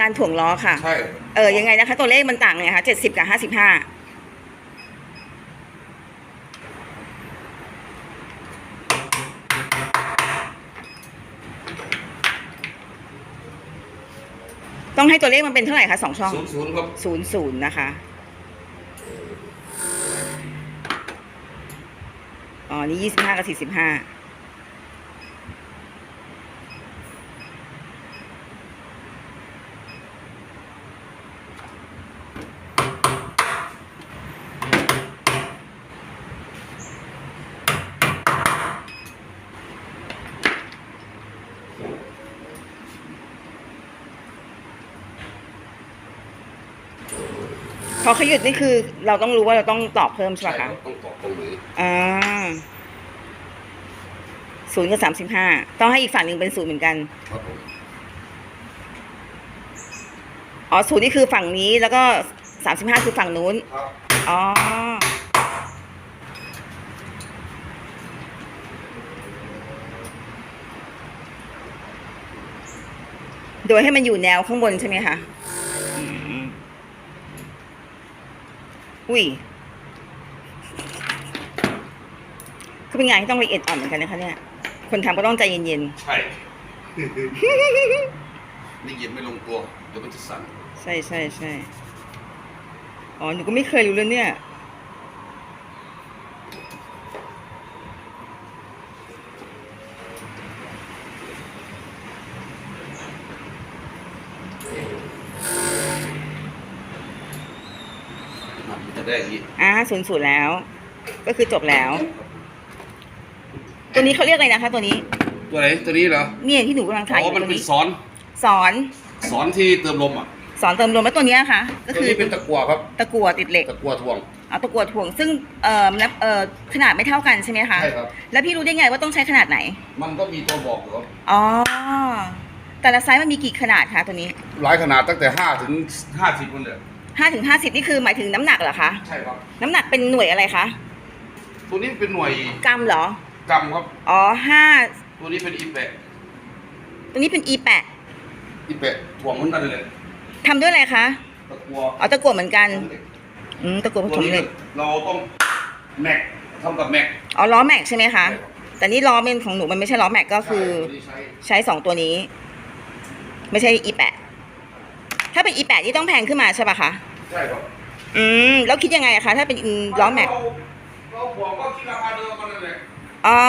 การถ่วงล้อค่ะ ใช่ เออยังไงนะคะ ตัวเลขมันต่างไงคะเจ็ดสิบกับห้าสิบห้าต้องให้ตัวเลขมันเป็นเท่าไหร่คะสองช่องศูนย์ศูนย์ครับศูนย์ศูนย์นะคะ อ๋อ นี่ยี่สิบห้ากับสี่สิบห้า อเขาหยุดนี่คือ เราต้องรู้ว่าเราต้องตอบเพิ่มใช่ใช่ปะครัคะบต้องตอบตรงไหนอ่าศูนย์กับสามสิบห้าต้องให้อีกฝั่งหนึ่งเป็นศูนย์เหมือนกันครับผมอ๋อศูนย์นี่คือฝั่งนี้แล้วก็สามสิบห้าคือฝั่งนู้นครับอ๋อโดยให้มันอยู่แนวข้างบนใช่ไหมคะอืม อุ้ยคือเป็นงานที่ต้องละเอียดอ่อนเหมือนกันนะคะเนี่ย คนทำก็ต้องใจเย็นใช่ นี่เย็นไม่ลงตัว เดี๋ยวมันจะสั่น ๆ ใช่ใช่ใช่อ๋อหนูก็ไม่เคยรู้เลยเนี่ย จะได้อย่างนี้อ่าศูนย์ศูนย์แล้ว ก็คือจบแล้ว ตัวนี้เขาเรียกอะไรนะคะ ตัวนี้ ตัวไหนตัวนี้เหรอเนี่ยที่หนูกำลังถ่ายออ๋อยู่มันตัวเป็นนี้สอนสอนสอนที่เติมลมอะสอนเติมลมแล้วตัวเนี้ยค่ะ ก็ตัวคือนี้เป็นตะกั่วครับตะกั่วติดเหล็กตะกั่วทวงเอาตะกั่วถ่วงซึ่งเอ่อนับเอ่อขนาดไม่เท่ากันใช่ไหมคะใช่ครับ แล้วพี่รู้ได้ไงว่าต้องใช้ขนาดไหนมันก็มีตัวบอกอยู่ครับอ๋อแต่ละไซส์มันมีกี่ขนาดคะตัวนี้ หลายขนาดตั้งแต่ห้าถึงห้าสิบคนเลย ห้าถึงห้าสิบนี่คือหมายถึงน้ำหนักเหรอคะ ใช่ครับ น้ำหนักเป็นหน่วยอะไรคะ ตัวนี้เป็นหน่วยกรัมเหรอ กรัมครับ อ๋อห้าตัวนี้เป็นอีแปะตัวนี้เป็น e แปดอีแปะทวงเหมือนกันเลยทำด้วยอะไรคะตะกั่วอ๋อตะกั่วเหมือนกัน อืมตะกั่วผตัวสมนี้เหล็กเราต้องแม็กทำกับแม็ก อ๋อล้อแม็กใช่ไหมคะ ใช่ครับ แต่นี่ล้อเป็นของหนูมันไม่ใช่ล้อแม็กก็คือตัวนี้ใช้ใช้สองตัวนี้ ไม่ใช่ e แปดถ้าเป็น e แปดนี่ต้องแพงขึ้นมาใช่ปะคะ ใช่ครับอืมแล้วคิดยังไงอะคะถ้าเป็นล้อแม็ก เราเราบอกก็คิดราคาเดิมกันนั่นแหละ อ๋อ